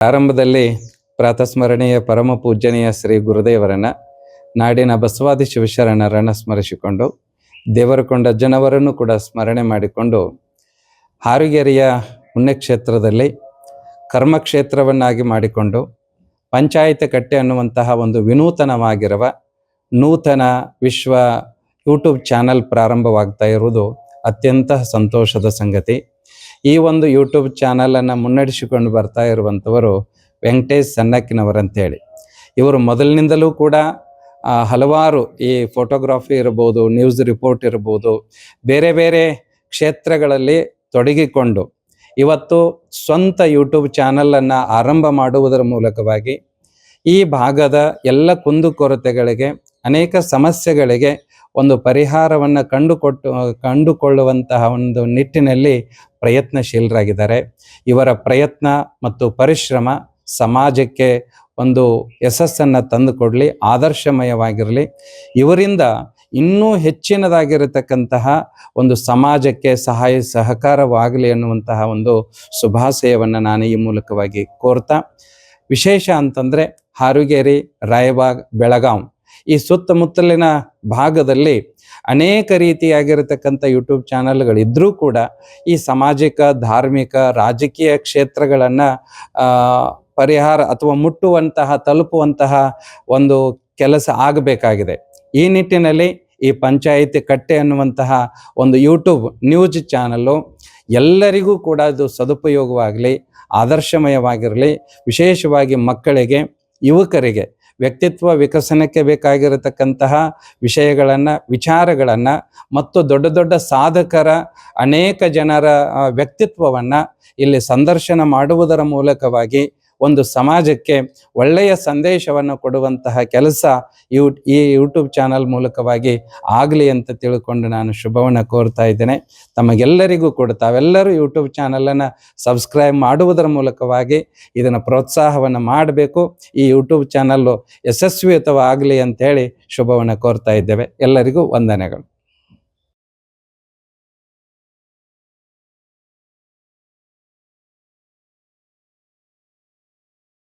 ಆರಂಭದಲ್ಲಿ ಪ್ರಾತಸ್ಮರಣೀಯ ಪರಮ ಪೂಜ್ಯನೀಯ ಶ್ರೀ ಗುರುದೇವರನ್ನ ನಾಡಿನ ಬಸವಾದಿ ಶಿವಶರಣರನ್ನ ಸ್ಮರಿಸಿಕೊಂಡು ದೇವರಕೊಂಡ ಜನವರನ್ನು ಕೂಡ ಸ್ಮರಣೆ ಮಾಡಿಕೊಂಡು ಹಾರುಗೆರೆಯ ಪುಣ್ಯಕ್ಷೇತ್ರದಲ್ಲಿ ಕರ್ಮಕ್ಷೇತ್ರವನ್ನಾಗಿ ಮಾಡಿಕೊಂಡು ಪಂಚಾಯತ್ ಕಟ್ಟೆ ಅನ್ನುವಂತಹ ಒಂದು ವಿನೂತನವಾಗಿರುವ ನೂತನ ವಿಶ್ವ ಯೂಟ್ಯೂಬ್ ಚಾನಲ್ ಪ್ರಾರಂಭವಾಗ್ತಾ ಇರುವುದು ಅತ್ಯಂತ ಸಂತೋಷದ ಸಂಗತಿ. ಈ ಒಂದು ಯೂಟ್ಯೂಬ್ ಚಾನಲನ್ನು ಮುನ್ನಡೆಸಿಕೊಂಡು ಬರ್ತಾ ಇರುವಂಥವರು ವೆಂಕಟೇಶ್ ಸನ್ನಕ್ಕಿನವರಂತೇಳಿ ಇವರು ಮೊದಲಿನಿಂದಲೂ ಕೂಡ ಹಲವಾರು ಈ ಫೋಟೋಗ್ರಾಫಿ ಇರ್ಬೋದು ನ್ಯೂಸ್ ರಿಪೋರ್ಟ್ ಇರ್ಬೋದು, ಬೇರೆ ಬೇರೆ ಕ್ಷೇತ್ರಗಳಲ್ಲಿ ತೊಡಗಿಕೊಂಡು, ಇವತ್ತು ಸ್ವಂತ ಯೂಟ್ಯೂಬ್ ಚಾನಲನ್ನು ಆರಂಭ ಮಾಡುವುದರ ಮೂಲಕವಾಗಿ ಈ ಭಾಗದ ಎಲ್ಲ ಕುಂದುಕೊರತೆಗಳಿಗೆ, ಅನೇಕ ಸಮಸ್ಯೆಗಳಿಗೆ ಒಂದು ಪರಿಹಾರವನ್ನು ಕಂಡುಕೊಟ್ಟು, ಕಂಡುಕೊಳ್ಳುವಂತಹ ಒಂದು ನಿಟ್ಟಿನಲ್ಲಿ ಪ್ರಯತ್ನಶೀಲರಾಗಿದ್ದಾರೆ. ಇವರ ಪ್ರಯತ್ನ ಮತ್ತು ಪರಿಶ್ರಮ ಸಮಾಜಕ್ಕೆ ಒಂದು ಯಶಸ್ಸನ್ನು ತಂದುಕೊಡಲಿ, ಆದರ್ಶಮಯವಾಗಿರಲಿ. ಇವರಿಂದ ಇನ್ನೂ ಹೆಚ್ಚಿನದಾಗಿರತಕ್ಕಂತಹ ಒಂದು ಸಮಾಜಕ್ಕೆ ಸಹಾಯ, ಸಹಕಾರವಾಗಲಿ ಅನ್ನುವಂತಹ ಒಂದು ಶುಭಾಶಯವನ್ನು ನಾನು ಈ ಮೂಲಕವಾಗಿ ಕೋರ್ತಾ, ವಿಶೇಷ ಅಂತಂದರೆ ಹಾರುಗೇರಿ, ರಾಯಬಾಗ್, ಬೆಳಗಾಂ ಈ ಸುತ್ತಮುತ್ತಲಿನ ಭಾಗದಲ್ಲಿ ಅನೇಕ ರೀತಿಯಾಗಿರತಕ್ಕಂಥ ಯೂಟ್ಯೂಬ್ ಚಾನಲ್ಗಳಿದ್ದರೂ ಕೂಡ ಈ ಸಾಮಾಜಿಕ, ಧಾರ್ಮಿಕ, ರಾಜಕೀಯ ಕ್ಷೇತ್ರಗಳನ್ನು ಪರಿಹಾರ ಅಥವಾ ಮುಟ್ಟುವಂತಹ, ತಲುಪುವಂತಹ ಒಂದು ಕೆಲಸ ಆಗಬೇಕಾಗಿದೆ. ಈ ನಿಟ್ಟಿನಲ್ಲಿ ಈ ಪಂಚಾಯಿತಿ ಕಟ್ಟೆ ಅನ್ನುವಂತಹ ಒಂದು ಯೂಟ್ಯೂಬ್ ನ್ಯೂಸ್ ಚಾನಲ್ಲು ಎಲ್ಲರಿಗೂ ಕೂಡ ಅದು ಸದುಪಯೋಗವಾಗಲಿ, ಆದರ್ಶಮಯವಾಗಿರಲಿ, ವಿಶೇಷವಾಗಿ ಮಕ್ಕಳಿಗೆ, ಯುವಕರಿಗೆ ವ್ಯಕ್ತಿತ್ವ ವಿಕಸನಕ್ಕೆ ಬೇಕಾಗಿರತಕ್ಕಂತಹ ವಿಷಯಗಳನ್ನು, ವಿಚಾರಗಳನ್ನು ಮತ್ತು ದೊಡ್ಡ ದೊಡ್ಡ ಸಾಧಕರ ಅನೇಕ ಜನರ ವ್ಯಕ್ತಿತ್ವವನ್ನು ಇಲ್ಲಿ ಸಂದರ್ಶನ ಮಾಡುವುದರ ಮೂಲಕವಾಗಿ ಒಂದು ಸಮಾಜಕ್ಕೆ ಒಳ್ಳೆಯ ಸಂದೇಶವನ್ನು ಕೊಡುವಂತಹ ಕೆಲಸ ಯೂ, ಈ ಯೂಟ್ಯೂಬ್ ಚಾನಲ್ ಮೂಲಕವಾಗಿ ಆಗಲಿ ಅಂತ ತಿಳ್ಕೊಂಡು ನಾನು ಶುಭವನ್ನು ಕೋರ್ತಾ ಇದ್ದೇನೆ. ತಮಗೆಲ್ಲರಿಗೂ ಕೂಡ ತಾವೆಲ್ಲರೂ ಯೂಟ್ಯೂಬ್ ಚಾನಲನ್ನು ಸಬ್ಸ್ಕ್ರೈಬ್ ಮಾಡುವುದರ ಮೂಲಕವಾಗಿ ಇದನ್ನು ಪ್ರೋತ್ಸಾಹವನ್ನು ಮಾಡಬೇಕು. ಈ ಯೂಟ್ಯೂಬ್ ಚಾನಲ್ಲು ಯಶಸ್ವಿಯುತವಾಗಲಿ ಅಂತೇಳಿ ಶುಭವನ್ನು ಕೋರ್ತಾ ಇದ್ದೇವೆ. ಎಲ್ಲರಿಗೂ ವಂದನೆಗಳು.